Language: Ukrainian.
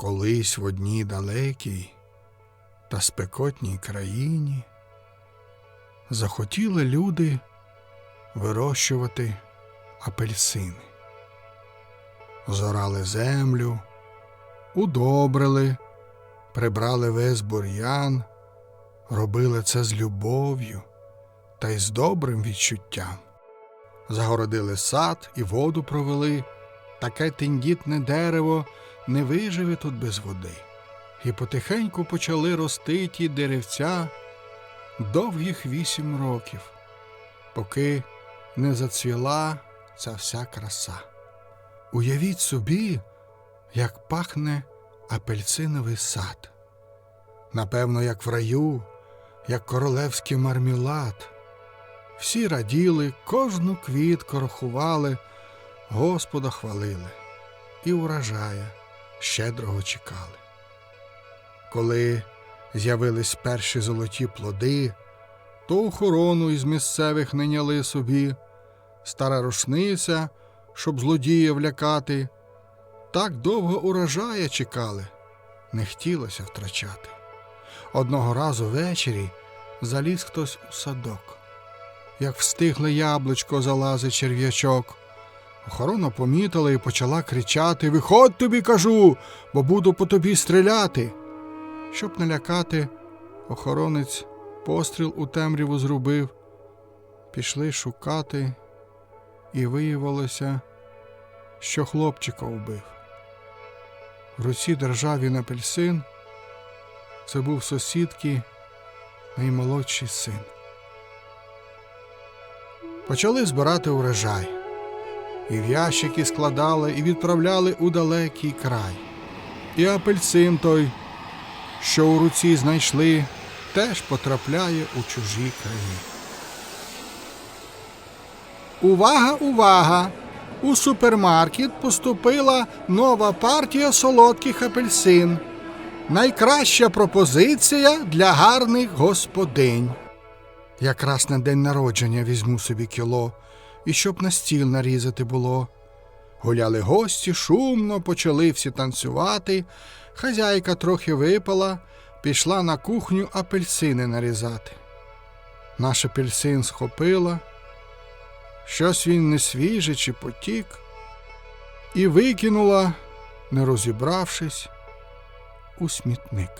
Колись в одній далекій та спекотній країні захотіли люди вирощувати апельсини. Зорали землю, удобрили, прибрали весь бур'ян, робили це з любов'ю та й з добрим відчуттям. Загородили сад і воду провели, таке тендітне дерево не виживе тут без води. І потихеньку почали рости ті деревця довгих вісім років, поки не зацвіла ця вся краса. Уявіть собі, як пахне апельсиновий сад. Напевно, як в раю, як королевський мармілад. Всі раділи, кожну квітку рахували, Господа хвалили і урожая щедрого чекали. Коли з'явились перші золоті плоди, то охорону із місцевих найняли собі, стара рушниця, щоб злодіїв лякати. Так довго урожая чекали, не хотілося втрачати. Одного разу ввечері заліз хтось у садок. Як встигле яблучко залазить черв'ячок. Охорона помітила і почала кричати Виходь тобі, кажу, бо буду по тобі стріляти. Щоб налякати, охоронець постріл у темряву зробив. Пішли шукати, і виявилося, що хлопчика вбив. В руці держав він апельсин. Це був сусідки наймолодший син. Почали збирати урожай, і в ящики складали і відправляли у далекий край. І апельсин той, що у руці знайшли, теж потрапляє у чужі краї. Увага, увага! У супермаркет поступила нова партія солодких апельсин. Найкраща пропозиція для гарних господинь. Якраз на день народження візьму собі кіло, і щоб на стіл нарізати було. Гуляли гості, шумно, почали всі танцювати. Хазяйка трохи випала, пішла на кухню апельсини нарізати. Наш апельсин схопила, щось він не свіжий чи потік, і викинула, не розібравшись, у смітник.